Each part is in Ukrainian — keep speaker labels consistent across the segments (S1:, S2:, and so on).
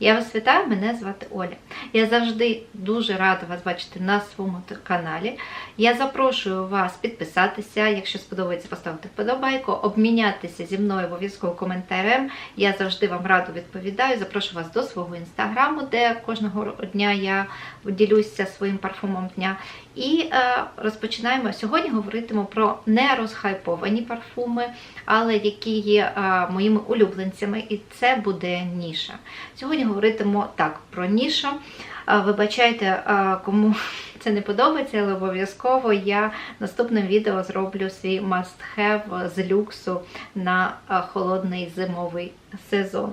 S1: Я вас вітаю, мене звати Оля. Я завжди дуже рада вас бачити на своєму каналі. Я запрошую вас підписатися, якщо сподобається, поставити вподобайку, обмінятися зі мною обов'язково коментарем. Я завжди вам радо відповідаю. Запрошую вас до свого інстаграму, де кожного дня я ділюся своїм парфумом дня. І е, розпочинаємо. Сьогодні говоритиму про нерозхайповані парфуми, але які є е, моїми улюбленцями, і це буде ніша. Сьогодні говоритиму так про нішу. Вибачайте, кому це не подобається, але обов'язково я наступним відео зроблю свій must-have з люксу на холодний зимовий сезон.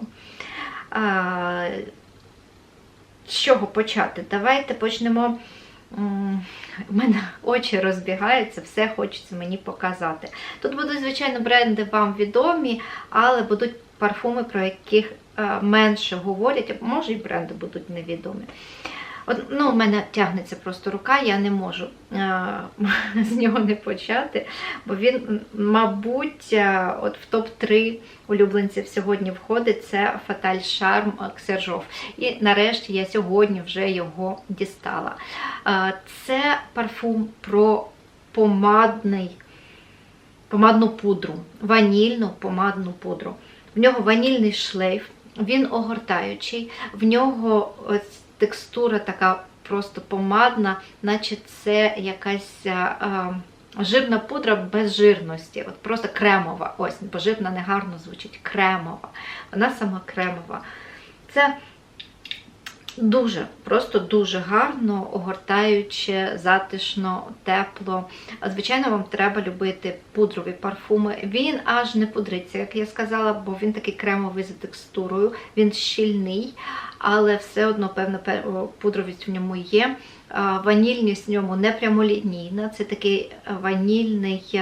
S1: З чого почати? Давайте почнемо. У мене очі розбігаються, все хочеться мені показати. Тут будуть, звичайно, бренди вам відомі, але будуть парфуми, про яких е, менше говорять, може і бренди будуть невідомі. Ну, у мене тягнеться просто рука, я не можу е, з нього не почати, бо він, мабуть, е, от в топ-3 улюбленців сьогодні входить це Фаталь Шарм Ксержов. І нарешті я сьогодні вже його дістала. Е, Це парфум про помадний, помадну пудру, ванільну помадну пудру. В нього ванільний шлейф, він огортаючий, в нього ось текстура така просто помадна, наче це якась. е, Жирна пудра без жирності, от просто кремова. Ось, бо жирна негарно звучить кремова. Вона сама кремова. Це дуже, просто дуже гарно, огортаюче, затишно, тепло. Звичайно, вам треба любити пудрові парфуми. Він аж не пудриться, як я сказала, бо він такий кремовий за текстурою, він щільний, але все одно певна пудровість в ньому є. Ванільність в ньому не прямолінійна, це такий е, ванільний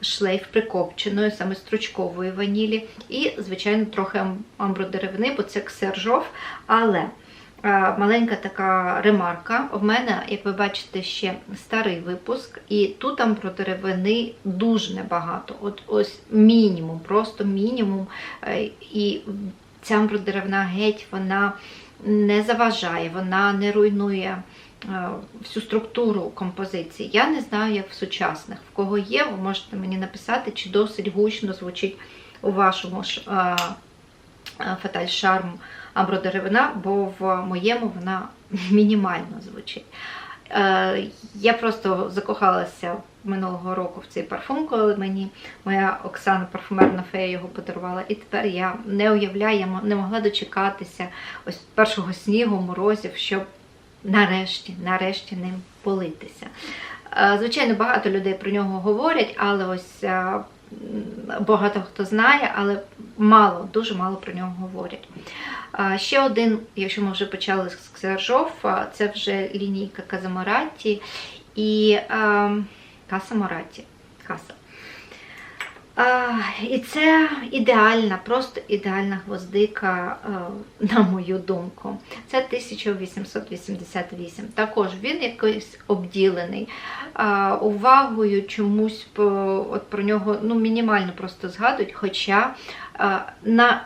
S1: шлейф прикопченої, саме стручкової ванілі. І, звичайно, трохи ам- амбродеревини, бо це ксержов, але Е, Маленька така ремарка. В мене, як ви бачите, ще старий випуск, і тут там про деревини дуже небагато. От ось мінімум, просто мінімум. Е, І ця амбродеревна геть вона не заважає, вона не руйнує е, всю структуру композиції. Я не знаю, як в сучасних. В кого є, ви можете мені написати, чи досить гучно звучить у вашому ж е, амбродеревина, бо в моєму вона мінімально звучить. Е, Я просто закохалася минулого року в цей парфум, коли мені моя Оксана парфумерна фея його подарувала. І тепер я не уявляю, я не могла дочекатися ось першого снігу, морозів, щоб нарешті, нарешті ним политися. Е, Звичайно, багато людей про нього говорять, але ось е, багато хто знає, але мало, дуже мало про нього говорять. Ще один, якщо ми вже почали з Ксержов, це вже лінійка Казамораті і а, Каса. І це ідеальна, просто ідеальна гвоздика, на мою думку. Це 1888. Також він якийсь обділений. Увагою чомусь от про нього ну, мінімально просто згадують, хоча на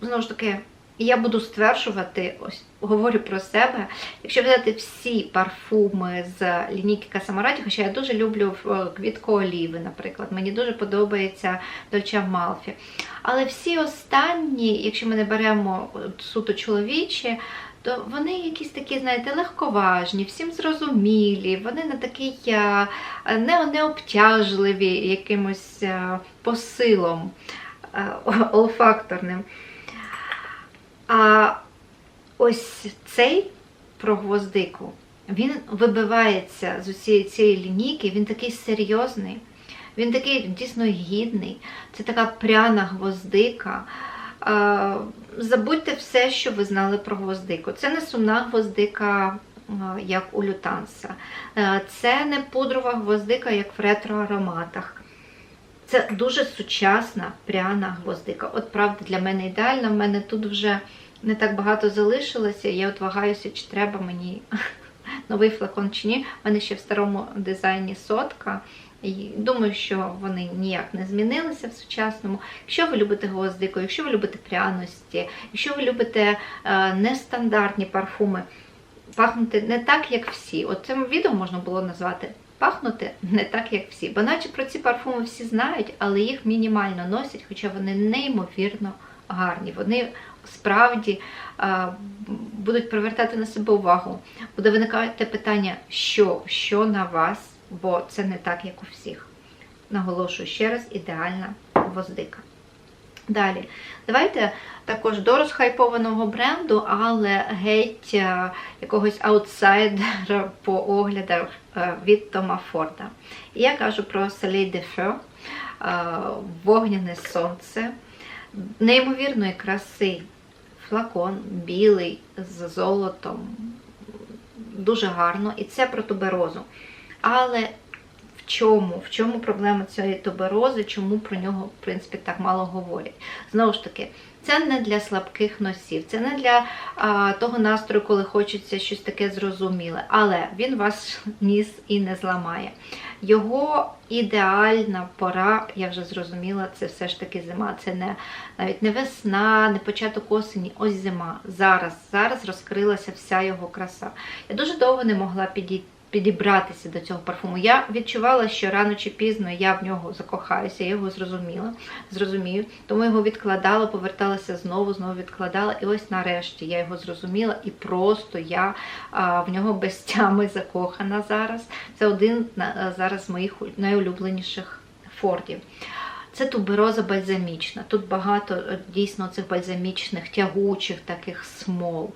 S1: знову ж таки, я буду стверджувати, ось говорю про себе. Якщо взяти всі парфуми з лінійки Касамараті, хоча я дуже люблю е, квітку оліви, наприклад, мені дуже подобається Дольче Малфі. Але всі останні, якщо ми не беремо суто чоловічі, то вони якісь такі, знаєте, легковажні, всім зрозумілі, вони не такі е, не, не обтяжливі якимось е, посилом олфакторним. А ось цей про гвоздику, він вибивається з усієї цієї лінійки, він такий серйозний, він такий дійсно гідний. Це така пряна гвоздика. Забудьте все, що ви знали про гвоздику. Це не сумна гвоздика, як у лютанса. Е, Це не пудрова гвоздика, як в ретро-ароматах. Це дуже сучасна пряна гвоздика. От правда, для мене ідеальна. В мене тут вже не так багато залишилося. Я от вагаюся, чи треба мені новий флакон чи ні. У мене ще в старому дизайні сотка. І думаю, що вони ніяк не змінилися в сучасному. Якщо ви любите гвоздику, якщо ви любите пряності, якщо ви любите е, нестандартні парфуми, пахнути не так, як всі. От це відео можна було назвати пахнути не так, як всі. Бо наче про ці парфуми всі знають, але їх мінімально носять, хоча вони неймовірно гарні. Вони справді а, будуть привертати на себе увагу. Буде виникати питання, що, що на вас, бо це не так, як у всіх. Наголошую ще раз, ідеальна гвоздика. Далі, давайте також до розхайпованого бренду, але геть е, якогось аутсайдера по оглядах е, від Тома Форда. Я кажу про Soleil de Feu, е, вогняне сонце, неймовірної краси флакон, білий з золотом, дуже гарно. І це про туберозу. Але чому? В чому проблема цієї туберози, чому про нього, в принципі, так мало говорять? Знову ж таки, це не для слабких носів, це не для а, того настрою, коли хочеться щось таке зрозуміле. Але він вас ніс і не зламає. Його ідеальна пора, я вже зрозуміла, це все ж таки зима. Це не навіть не весна, не початок осені, ось зима. Зараз, зараз розкрилася вся його краса. Я дуже довго не могла підійти підібратися до цього парфуму. Я відчувала, що рано чи пізно я в нього закохаюся, я його зрозуміла, зрозумію. Тому його відкладала, поверталася знову, знову відкладала. І ось нарешті я його зрозуміла, і просто я а, в нього без тями закохана зараз. Це один а, зараз з моїх найулюбленіших фордів. Це тубероза бальзамічна. Тут багато е, дійсно цих бальзамічних, тягучих таких смол.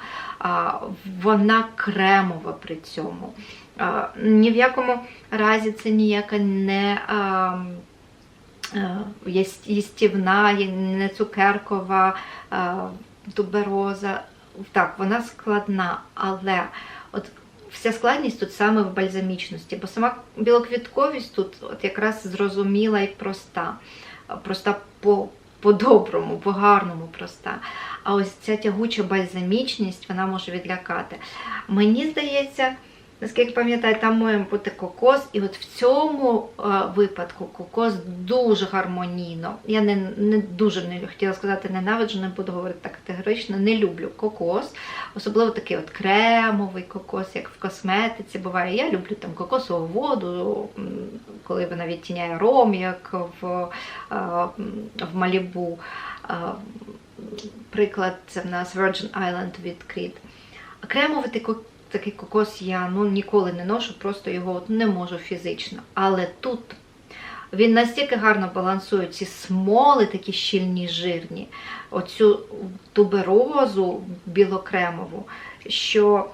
S1: Вона кремова при цьому. Ні в якому разі це ніяка не їстівна, не цукеркова тубероза. Так, вона складна, але от вся складність тут саме в бальзамічності, бо сама білоквітковість тут от якраз зрозуміла і проста. Проста по по-доброму, по-гарному проста. А ось ця тягуча бальзамічність, вона може відлякати. Мені здається, наскільки пам'ятаю, там має бути кокос, і от в цьому е, випадку кокос дуже гармонійно. Я не не дуже не хотіла сказати, ненавиджу, не буду говорити так категорично, не люблю кокос, особливо такий от кремовий кокос, як в косметиці буває. Я люблю там кокосову воду, коли вона відтіняє ром, як в, е, в Малібу. Е, приклад, це в нас Virgin Island від Creed. Кремовий такий кокос я ну, ніколи не ношу, просто його от не можу фізично. Але тут він настільки гарно балансує ці смоли, такі щільні, жирні, оцю туберозу білокремову, що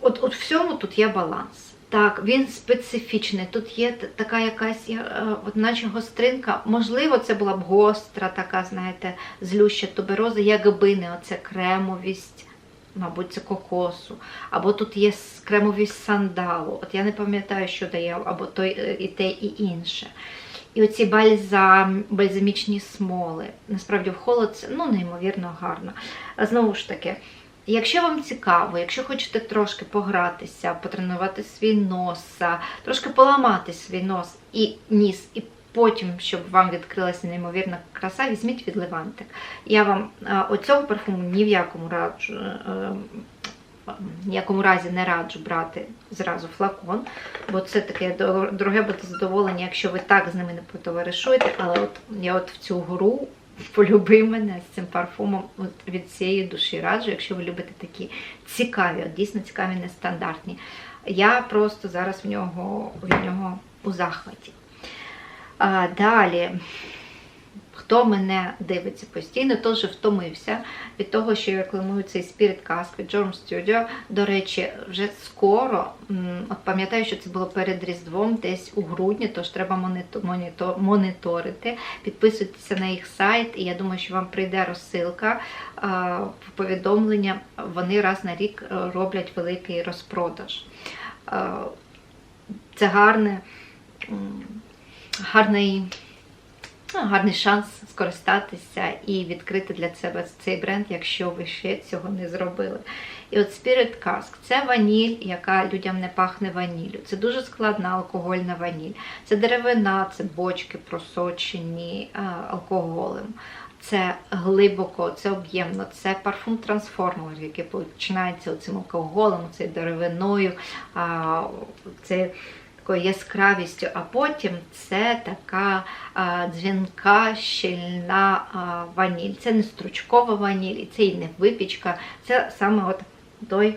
S1: от, от всьому тут є баланс. Так, він специфічний. Тут є така якась, е, от наче гостринка. Можливо, це була б гостра, така, знаєте, злюща тубероза, якби не оця кремовість мабуть, це кокосу, або тут є кремовість сандалу. От я не пам'ятаю, що дає, або той, е, і те, і інше. І оці бальзам, бальзамічні смоли. Насправді, в холод це ну, неймовірно гарно. Знову ж таки, якщо вам цікаво, якщо хочете трошки погратися, потренувати свій нос, трошки поламати свій нос і ніс, і потім, щоб вам відкрилася неймовірна краса, візьміть від Левантик. Я вам оцього парфуму ні в якому раджу. Е, ніякому разі не раджу брати зразу флакон, бо це таке дороге буде задоволення, якщо ви так з ними не потоваришуєте. Але от я от в цю гру полюби мене з цим парфумом от від цієї душі раджу, якщо ви любите такі цікаві, от дійсно цікаві, нестандартні. Я просто зараз в нього, від нього у захваті. А, Далі, хто мене дивиться постійно, вже втомився від того, що я рекламую цей Spirit Cask від Jorm Studio. До речі, вже скоро, от пам'ятаю, що це було перед Різдвом, десь у грудні, тож треба моніторити. Підписуйтеся на їх сайт, і я думаю, що вам прийде розсилка в повідомлення. Вони раз на рік е, роблять великий розпродаж. Це гарне гарний гарний шанс скористатися і відкрити для себе цей бренд, якщо ви ще цього не зробили. І от Spirit Cask – це ваніль, яка людям не пахне ваніллю. Це дуже складна алкогольна ваніль. Це деревина, це бочки просочені а, алкоголем. Це глибоко, це об'ємно, це парфум трансформер, який починається цим алкоголем, цією деревиною, це яскравістю, а потім це така а, дзвінка, щільна а, ваніль. Це не стручкова ваніль, це і не випічка. Це саме от той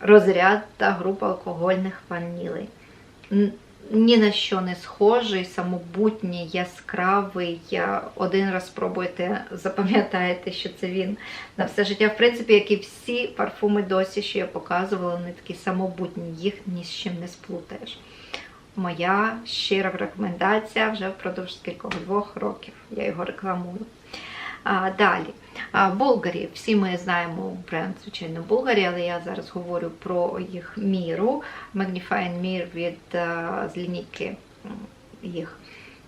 S1: розряд та група алкогольних ванілей. Ні на що не схожий, самобутній, яскравий. Один раз спробуйте, запам'ятаєте, що це він на все життя. В принципі, як і всі парфуми досі, що я показувала, вони такі самобутні, їх ні з чим не сплутаєш. Моя щира рекомендація вже впродовж скількох двох років. Я його рекламую. А, далі. А, Булгарі. Всі ми знаємо бренд, звичайно, Булгарі, але я зараз говорю про їх міру. Magnifying Mir від а, з лінійки їх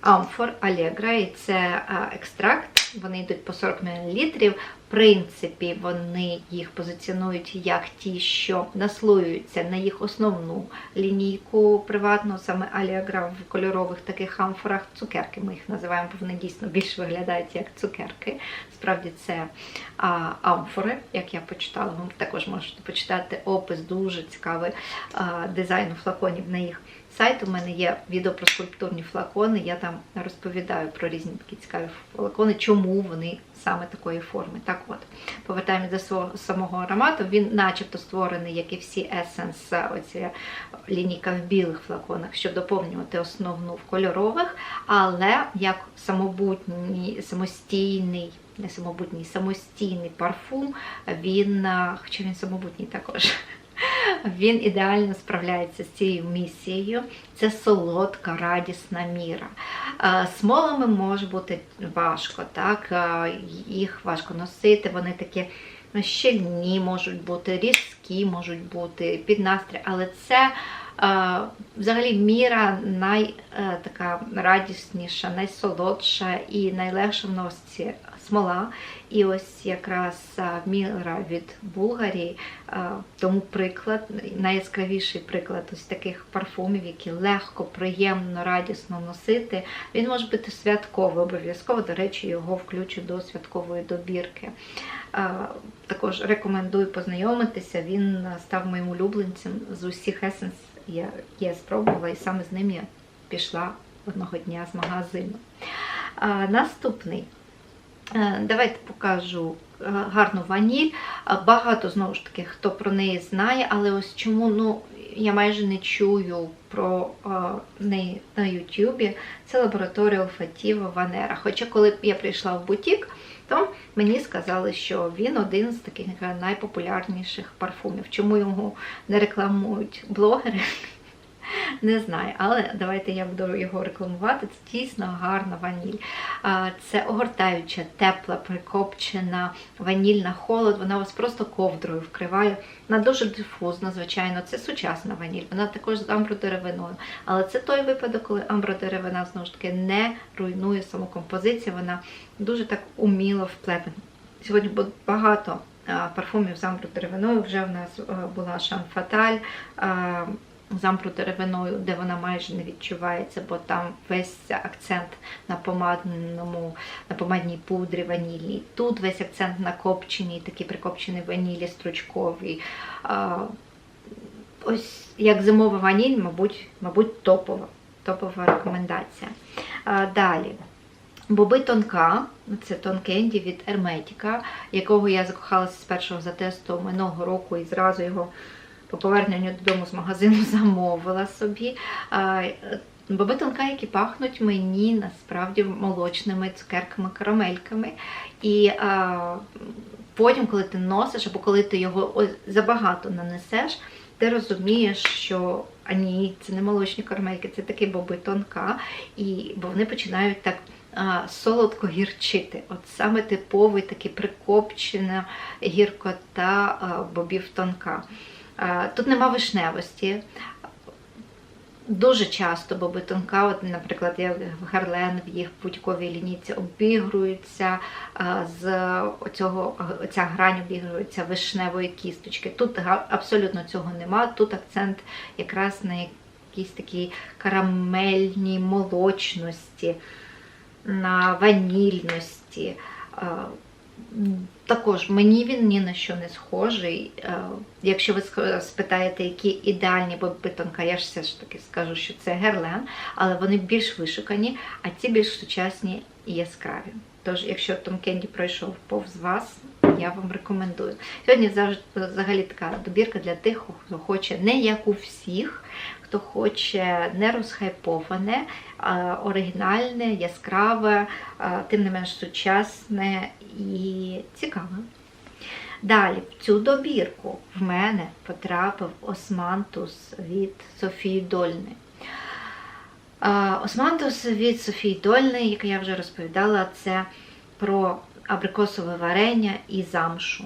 S1: Amphor Allegra. І це екстракт. Вони йдуть по 40 мл. Принципі, вони їх позиціонують як ті, що наслоюються на їх основну лінійку приватну, саме Allegro в кольорових таких амфорах. Цукерки ми їх називаємо, бо вони дійсно більш виглядають як цукерки. Справді це а, амфори, як я почитала. Ви також можете почитати опис, дуже цікавий а, дизайну флаконів на їх сайт. У мене є відео про скульптурні флакони. Я там розповідаю про різні такі цікаві флакони, чому вони саме такої форми. Так от, повертаємось до свого самого аромату. Він начебто створений, як і всі Essence, оця лінійка в білих флаконах, щоб доповнювати основну в кольорових, але як самобутній, самостійний. Не самобутній, самостійний парфум, він, хоча він самобутній також, він ідеально справляється з цією місією. Це солодка, радісна міра. Е, Смолами може бути важко, так? е, їх важко носити, вони такі щільні можуть бути, різкі можуть бути під настрій, але це е, взагалі міра най, така радісніша, найсолодша і найлегша в носці смола. І ось якраз міра від Булгарії, тому приклад, найяскравіший приклад ось таких парфумів, які легко, приємно, радісно носити. Він може бути святковий, обов'язково, до речі, його включу до святкової добірки. Також рекомендую познайомитися. Він став моїм улюбленцем з усіх есенс, які я спробувала, і саме з ним я пішла одного дня з магазину. А, Наступний. Е, Давайте покажу е, гарну ваніль. Е, Багато знову ж таки, хто про неї знає, але ось чому ну, я майже не чую про неї на Ютубі. Це лабораторія Олфатіва Ванера. Хоча, коли я прийшла в бутік, то мені сказали, що він один з таких найпопулярніших парфумів. Чому його не рекламують блогери? Не знаю, але давайте я буду його рекламувати. Це дійсно гарна ваніль. Це огортаюча, тепла, прикопчена ваніль на холод. Вона вас просто ковдрою вкриває. Вона дуже дифузна, звичайно. Це сучасна ваніль. Вона також з амбродеревиною. Але це той випадок, коли амбродеревина знову ж таки не руйнує саму композицію. Вона дуже так уміло вплетена. Сьогодні багато парфумів з амбродеревиною. Вже в нас була Шан Фаталь. А, з амбродеревиною, де вона майже не відчувається, бо там весь акцент на помадному, на помадній пудрі ванілі. Тут весь акцент на копченій, такій прикопченій ванілі стручковій. Ось як зимова ваніль, мабуть, мабуть, топова. Топова рекомендація. Далі. Боби тонка, це тонкенді від Ерметіка, якого я закохалася з першого затесту минулого року і зразу його по поверненню додому з магазину замовила собі. А, Боби тонка, які пахнуть мені насправді молочними цукерками, карамельками. І а, потім, коли ти носиш, або коли ти його забагато нанесеш, ти розумієш, що а ні, це не молочні карамельки, це такі боби тонка, і бо вони починають так а, солодко гірчити. От саме типовий такий прикопчена гіркота а, бобів тонка. А, Тут нема вишневості. Дуже часто боби тонка, от, наприклад, я в Гарлен в їх будь-ковій лінійці обігруються з оцього, ця грань обігрується вишневої кісточки. Тут абсолютно цього нема. Тут акцент якраз на якійсь такій карамельній молочності, на ванільності. Також мені він ні на що не схожий. Е, Якщо ви спитаєте, які ідеальні боби тонка, я ж все ж таки скажу, що це герлен, але вони більш вишукані, а ці більш сучасні і яскраві. Тож, якщо Том Кенді пройшов повз вас, я вам рекомендую. Сьогодні взагалі така добірка для тих, хто хоче не як у всіх, хто хоче не розхайповане, а оригінальне, яскраве, тим не менш сучасне і цікаве. Далі, в цю добірку в мене потрапив османтус від Софії Дольни. Османтус від Софії Дольни, як я вже розповідала, це про абрикосове варення і замшу.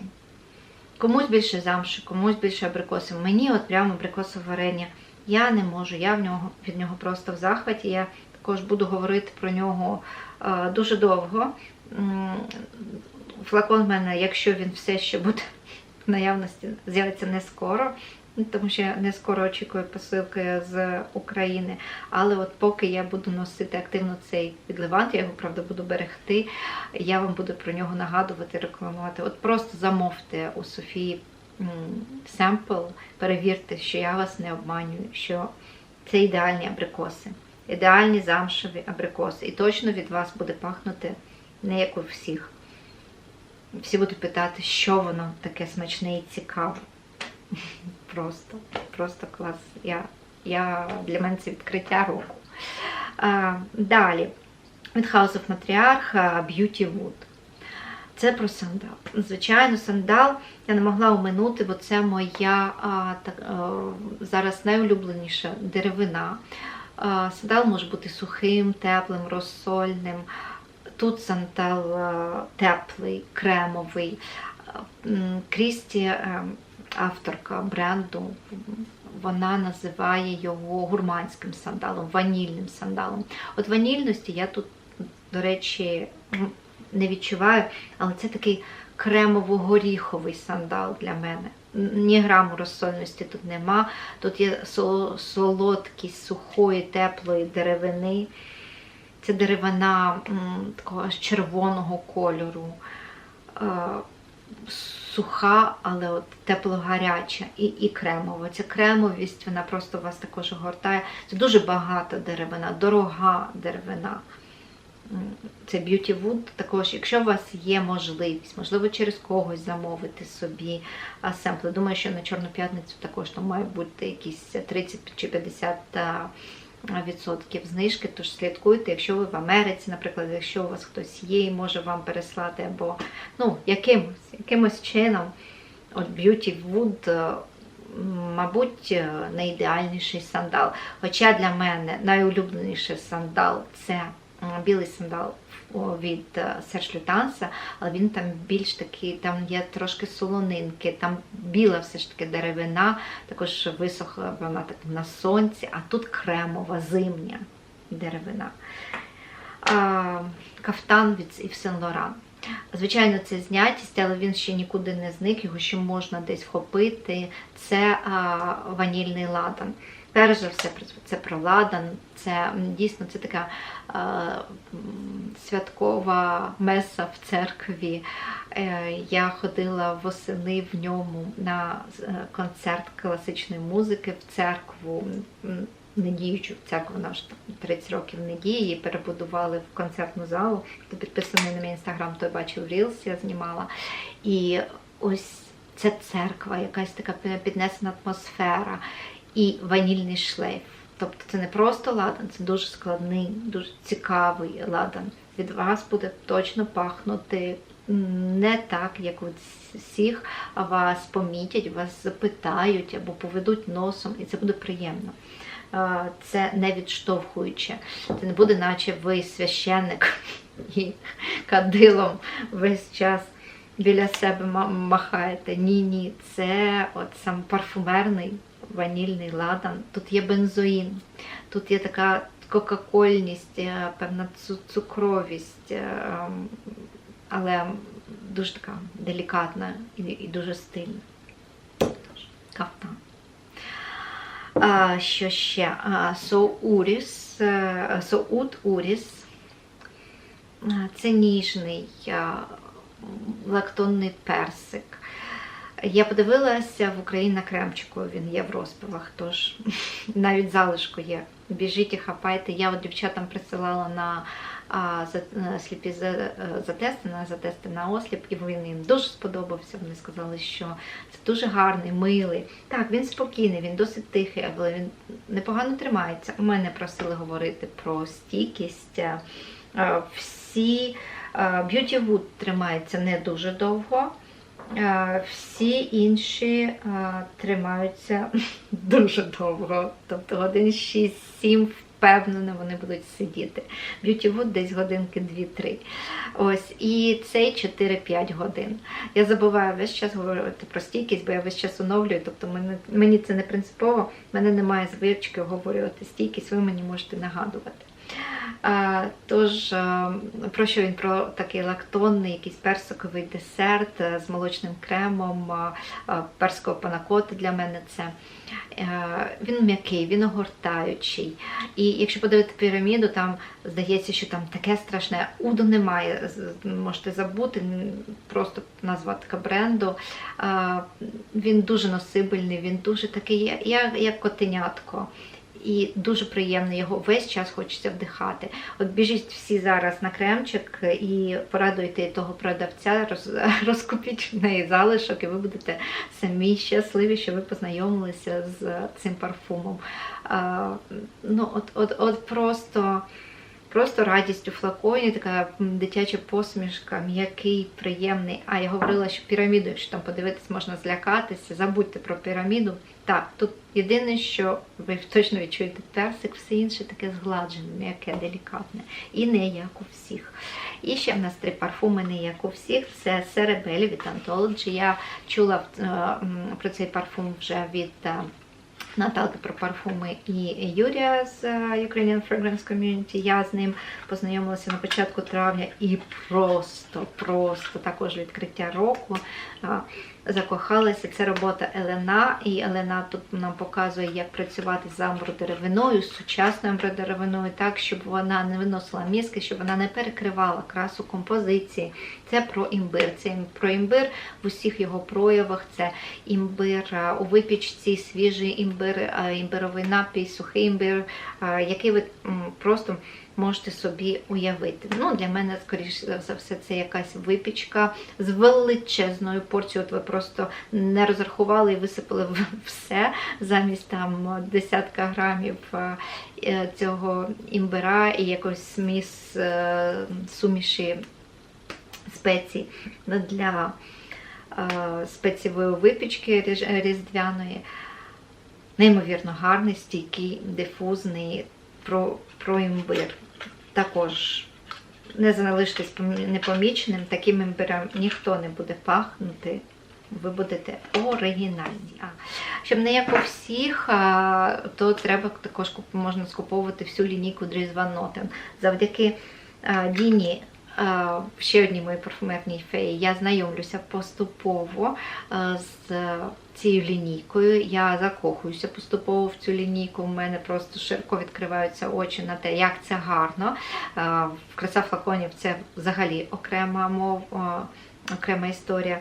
S1: Комусь більше замши, комусь більше абрикосів. Мені от прямо абрикосове варення я не можу, я в нього, від нього просто в захваті. Я також буду говорити про нього е, дуже довго. Флакон в мене, якщо він все ще буде в наявності, з'явиться не скоро, тому що я не скоро очікую посилки з України. Але от поки я буду носити активно цей відливант, я його правда буду берегти. Я вам буду про нього нагадувати, рекламувати. От просто замовте у Софії семпл, перевірте, що я вас не обманюю, що це ідеальні абрикоси, ідеальні замшеві абрикоси. І точно від вас буде пахнути не як у всіх. Всі будуть питати, що воно таке смачне і цікаве. Просто, просто клас. Я, я, для мене це відкриття року. А, далі. Від House of Matriarch Beauty Wood. Це про сандал. Звичайно, сандал я не могла оминути, бо це моя а, так, а, зараз найулюбленіша деревина. А, сандал може бути сухим, теплим, розсольним. Тут сандал а, теплий, кремовий. Крісті, е, авторка бренду, вона називає його гурманським сандалом, ванільним сандалом. От ванільності я тут, до речі, не відчуваю, але це такий кремово-горіховий сандал для мене. Ні граму розсольності тут нема. Тут є солодкість сухої, теплої деревини. Це деревина такого червоного кольору. Суха, але от тепло-гаряча і, і кремова. Ця кремовість, вона просто вас також огортає. Це дуже багата деревина, дорога деревина. Це Beauty Wood. Також, якщо у вас є можливість, можливо, через когось замовити собі семпли. Думаю, що на Чорну п'ятницю також там має бути якісь 30 чи 50 а, відсотків знижки, тож слідкуйте, якщо ви в Америці, наприклад, якщо у вас хтось є і може вам переслати, або ну, якимось, якимось чином, от Beauty Wood, е, мабуть, е, найідеальніший сандал. Хоча для мене найулюбленіший сандал це білий сандал від е, Серж Лютанса, але він там більш такий, там є трошки солонинки, там біла все ж таки деревина, також висохла вона так на сонці, а тут кремова, зимня деревина. А, Кафтан від Yves Saint Laurent. Звичайно, це знятість, але він ще нікуди не зник, його ще можна десь вхопити. Це а, ванільний ладан. Перш за все, це про ладан. Це дійсно це така м, святкова меса в церкві. Е, Я ходила восени в ньому на е, концерт класичної музики в церкву. Не діючу в церкву, вона там 30 років не діє, її перебудували в концертну залу. Хто підписаний на мій інстаграм, той бачив Reels, я знімала. І ось ця церква, якась така піднесена атмосфера і ванільний шлейф. Тобто це не просто ладан, це дуже складний, дуже цікавий ладан. Від вас буде точно пахнути не так, як у всіх, вас помітять, вас запитають або поведуть носом, і це буде приємно. Це не відштовхуюче. Це не буде, наче ви священник і кадилом весь час біля себе махаєте. Ні, ні, це от сам парфумерний ванільний ладан, тут є бензоїн, тут є така кока-кольність, е, певна цукровість, е, ем, але дуже така делікатна і, дуже стильна. Тож, Кафтан. А, що ще? Соуріс, е, Соут Уріс. Це ніжний лактонний персик. Я подивилася в Україні кремчику, він є в розпивах, тож навіть залишку є. Біжіть і хапайте. Я от дівчатам присилала на а, за, на сліпі за, е, затести, на затести на осліп, і він їм дуже сподобався. Вони сказали, що це дуже гарний, милий. Так, він спокійний, він досить тихий, але він непогано тримається. У мене просили говорити про стійкість. Е, е, Всі е, Wood тримається не дуже довго. Е, Всі інші е, тримаються дуже довго, тобто годин 6-7 впевнено вони будуть сидіти. Wood десь годинки 2-3. Ось, і цей 4-5 годин. Я забуваю весь час говорити про стійкість, бо я весь час оновлюю, тобто мені, це не принципово, в мене немає звички обговорювати стійкість, ви мені можете нагадувати. Тож, про що він? Про такий лактонний, якийсь персиковий десерт е, з молочним кремом, а, а, персикового панакоти для мене це. Е, Він м'який, він огортаючий. І якщо подивити піраміду, там здається, що там таке страшне. Уду немає. Можете забути, просто назва така бренду. Він дуже носибельний, він дуже такий, як котенятко. І дуже приємно його весь час хочеться вдихати. От біжіть всі зараз на кремчик і порадуйте того продавця, роз, розкупіть в неї залишок, і ви будете самі щасливі, що ви познайомилися з цим парфумом. А, ну, от, от, от просто. Просто радість у флаконі, така дитяча посмішка, м'який, приємний. А я говорила, що піраміду, якщо там подивитись, можна злякатися. Забудьте про піраміду. Так, тут єдине, що ви точно відчуєте персик, все інше таке згладжене, м'яке, делікатне. І не як у всіх. І ще в нас три парфуми, не як у всіх. Це Cerebelli від Anthology. Я чула е, про цей парфум вже від. Наталки про парфуми і Юрія з е, Ukrainian Fragrance Community. Я з ним познайомилася на початку травня і просто, просто також відкриття року. Закохалася. Це робота Елена, і Елена тут нам показує, як працювати з амбродеревиною, з сучасною амбродеревиною, так, щоб вона не виносила мізки, щоб вона не перекривала красу композиції. Це про імбир. Це про імбир в усіх його проявах. Це імбир е, у випічці, свіжий імбир, е, імбировий напій, сухий імбир, е, який ви просто можете собі уявити. Ну, Для мене, скоріш за все, це якась випічка з величезною порцією. От ви просто не розрахували і висипали все замість там десятка грамів е, е, цього імбира і якось сміс е, суміші спецій для е, спецієвої випічки різдвяної. Неймовірно гарний, стійкий, дифузний про, про імбир. Також не залишитись непоміченим, таким імбирем ніхто не буде пахнути. Ви будете оригінальні. А, щоб не як у всіх, а, то треба також можна скуповувати всю лінійку Нотен. Завдяки а, Діні, ще одній моїй парфумерній феї, я знайомлюся поступово з цією лінійкою. Я закохуюся поступово в цю лінійку. У мене просто широко відкриваються очі на те, як це гарно. В краса флаконів це взагалі окрема мова, окрема історія.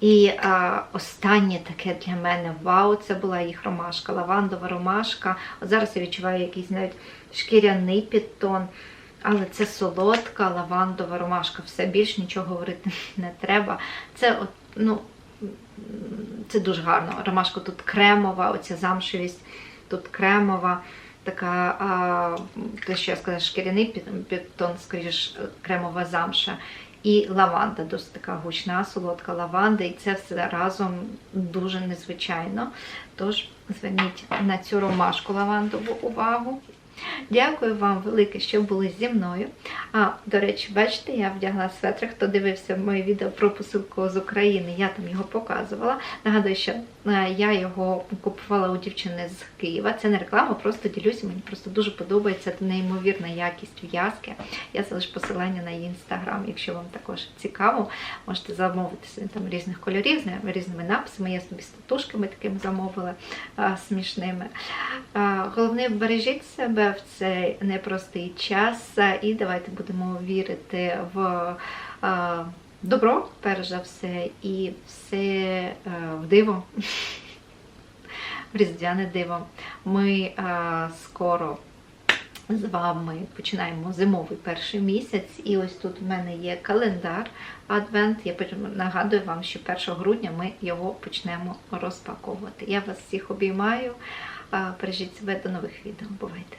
S1: І а, останнє таке для мене вау, це була їх ромашка, лавандова ромашка. От зараз я відчуваю якийсь навіть шкіряний підтон. Але це солодка лавандова ромашка. Все більш нічого говорити не треба. Це от, ну, це дуже гарно. Ромашка тут кремова, оця замшевість тут кремова, така, а, те, що я сказала, шкіряний під- підтон, скоріш, кремова замша. І лаванда, досить така гучна, солодка лаванда, і це все разом дуже незвичайно. Тож зверніть на цю ромашку лавандову увагу. Дякую вам велике, що були зі мною. А, до речі, бачите, я вдягла светр. Хто дивився моє відео про посилку з України, я там його показувала. Нагадую, що е, я його купувала у дівчини з Києва. Це не реклама, просто ділюся. Мені просто дуже подобається неймовірна якість в'язки. Я залишу посилання на її інстаграм. Якщо вам також цікаво, можете замовити собі там різних кольорів з різними написами. Я собі з татушками такими замовила смішними. Головне, бережіть себе в цей непростий час і давайте будемо вірити в а, добро, перш за все, і все а, в диво. В різдвяне диво. Ми скоро з вами починаємо зимовий перший місяць, і ось тут в мене є календар Адвент. Я нагадую вам, що 1 грудня ми його почнемо розпаковувати. Я вас всіх обіймаю. Бережіть себе до нових відео. Бувайте!